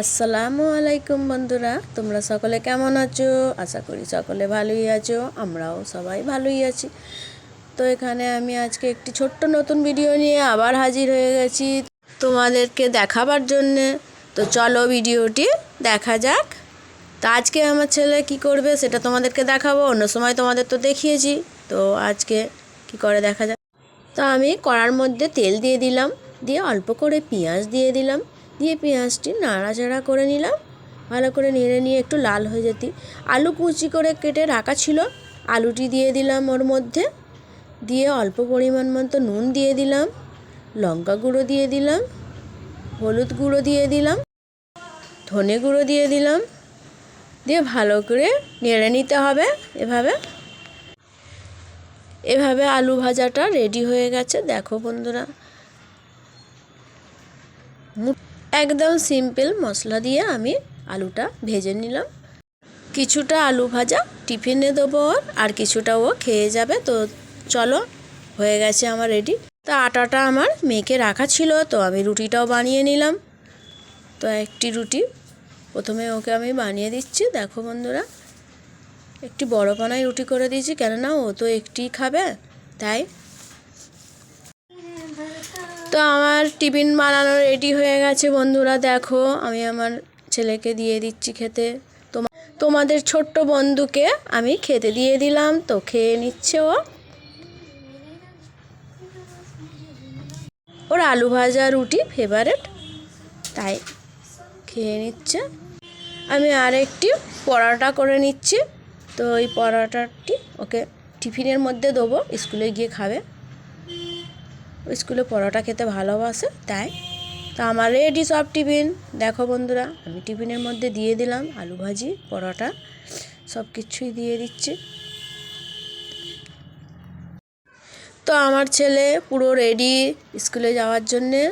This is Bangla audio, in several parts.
আসসালামু আলাইকুম বন্ধুরা, তোমরা সকলে কেমন আছো? আশা করি সকলে ভালোই আছো, আমরাও সবাই ভালোই আছি। তো এখানে আমি আজকে একটি ছোট্ট নতুন ভিডিও নিয়ে আবার হাজির হয়ে গেছি তোমাদেরকে দেখাবার জন্যে। তো চলো ভিডিওটি দেখা যাক। তো আজকে আমার ছেলে কি করবে সেটা তোমাদেরকে দেখাবো, অন্য সময় তোমাদের তো দেখিয়েছি। তো আজকে কি করে দেখা যাক? তো আমি কড়ার মধ্যে তেল দিয়ে দিলাম, দিয়ে অল্প করে পেঁয়াজ দিয়ে দিলাম। দিয়ে পেঁয়াজটি নাড়াচাড়া করে নিলাম। ভালো করে নেড়ে নিয়ে একটু লাল হয়ে যেতে। আলু কুচি করে কেটে রাখা ছিল। আলুটি দিয়ে দিলাম ওর মধ্যে। দিয়ে অল্প পরিমাণ মতো নুন দিয়ে দিলাম। লঙ্কা গুঁড়ো দিয়ে দিলাম। হলুদ গুঁড়ো দিয়ে দিলাম। ধনে গুঁড়ো দিয়ে দিলাম। দিয়ে ভালো করে নেড়ে নিতে হবে এভাবে। এভাবে আলু ভাজাটা রেডি হয়ে গেছে। দেখো বন্ধুরা। একদম সিম্পল মশলা দিয়ে আমি আলুটা ভেজে নিলাম। কিছুটা আলু ভাজা টিফিনে দেবো ওর, আর কিছুটা ও খেয়ে যাবে। তো চলো, হয়ে গেছে আমার রেডি তো আটাটা আমার মেখে রাখা ছিল, তো আমি রুটিটাও বানিয়ে নিলাম। তো একটি রুটি, প্রথমে ওকে আমি বানিয়ে দিচ্ছি। দেখো বন্ধুরা, একটি বড় পানায় রুটি করে দিয়েছি, কেননা ও তো একটি খাবে, তাই তো আমার টিফিন বানানো রেডি হয়ে গেছে, বন্ধুরা। দেখো, আমি আমার ছেলেকে দিয়ে দিচ্ছি খেতে। তোমা, তোমাদের ছোট্ট বন্ধুকে আমি খেতে দিয়ে দিলাম, তো খেয়ে নিচ্ছে ও। ওর আলু ভাজা, রুটি ফেভারেট তাই খেয়ে নিচ্ছে। আমি আরেকটি পরোটা করে নিচ্ছি, তো ওই পরোটাটি ওকে টিফিনের মধ্যে দেবো, স্কুলে গিয়ে খাবে। স্কুলে পরোটা খেতে ভালোবাসে, তাই। তো আমার রেডি সব টিফিন। দেখো বন্ধুরা, আমি টিফিনের মধ্যে দিয়ে দিলাম আলু ভাজি, পরোটা সব কিছুই দিয়ে দিচ্ছি। তো আমার ছেলে পুরো রেডি স্কুলে যাওয়ার জন্যে।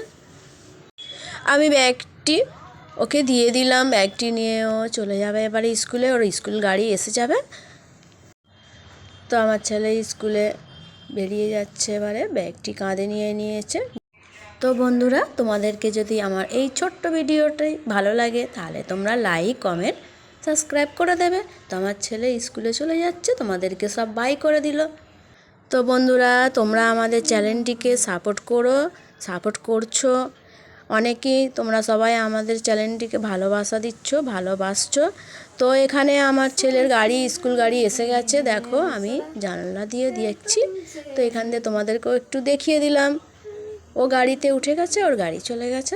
আমি ব্যাগটি ওকে দিয়ে দিলাম, ব্যাগটি নিয়ে ও চলে যাবে এবারে স্কুলে, ওর স্কুল গাড়ি এসে যাবে। তো আমার ছেলে স্কুলে বেরিয়ে যাচ্ছে এবারে। ব্যাগটি কাঁধে নিয়ে নিয়েছে। তো বন্ধুরা, তোমাদেরকে যদি আমার এই ছোট্ট ভিডিওটাই ভালো লাগে, তাহলে তোমরা লাইক, কমেন্ট, সাবস্ক্রাইব করে দেবে। তো আমার ছেলে স্কুলে চলে যাচ্ছে, তোমাদেরকে সব বাই করে দিল। তো বন্ধুরা, তোমরা আমাদের চ্যানেলটিকে সাপোর্ট করো, সাপোর্ট করছ। অনেকেই তোমরা সবাই আমাদের চ্যানেলটিকে ভালোবাসা দিচ্ছ, ভালোবাসছ। তো এখানে আমার ছেলের গাড়ি, স্কুল গাড়ি এসে গেছে। দেখো, আমি জানলা দিয়ে দেখছি। তো এখান দিয়ে তোমাদেরকেও একটু দেখিয়ে দিলাম। ও গাড়িতে উঠে গেছে, ওর গাড়ি চলে গেছে।